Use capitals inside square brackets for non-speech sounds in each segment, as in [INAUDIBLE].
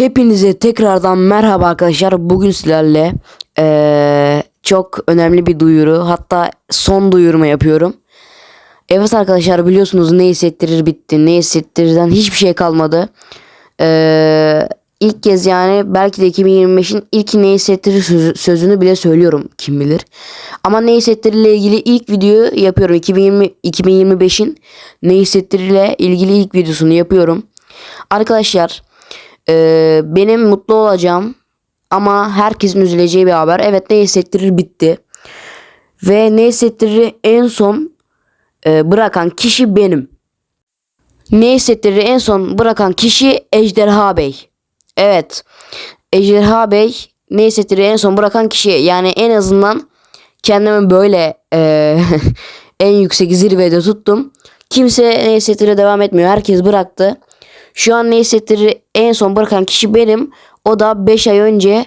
Hepinize tekrardan merhaba arkadaşlar. Bugün sizlerle eee, çok önemli bir duyuru hatta son duyurma yapıyorum. Evet arkadaşlar biliyorsunuz ne hissettirir bitti. Ne hissettirirden hiçbir şey kalmadı. Eee ilk kez yani belki de 2025'in ilk ne hissettirir sözü- sözünü bile söylüyorum kim bilir. Ama ne hissettirir ile ilgili ilk videoyu yapıyorum. 2020 2025'in ne hissettirir ile ilgili ilk videosunu yapıyorum. Arkadaşlar ee, benim mutlu olacağım ama herkesin üzüleceği bir haber. Evet ne hissettirir bitti. Ve ne hissettirir en son e, bırakan kişi benim. Ne hissettirir en son bırakan kişi Ejderha Bey. Evet. Ejderha Bey ne hissettirir en son bırakan kişi. Yani en azından kendimi böyle e, [LAUGHS] en yüksek zirvede tuttum. Kimse ne hissettirir devam etmiyor. Herkes bıraktı. Şu an ne hissettirir en son bırakan kişi benim. O da 5 ay önce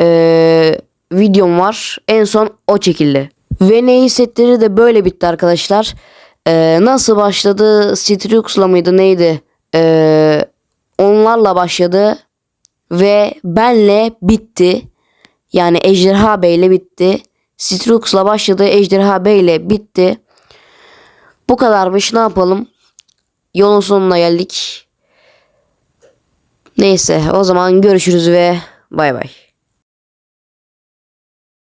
e, videom var. En son o çekildi. Ve ne hissettirir de böyle bitti arkadaşlar. E, nasıl başladı? Citrix'la mıydı neydi? E, onlarla başladı. Ve benle bitti. Yani Ejderha Bey'le bitti. Citrix'la başladı. Ejderha Bey'le bitti. Bu kadarmış. Ne yapalım? Yolun sonuna geldik. Neyse o zaman görüşürüz ve bay bay.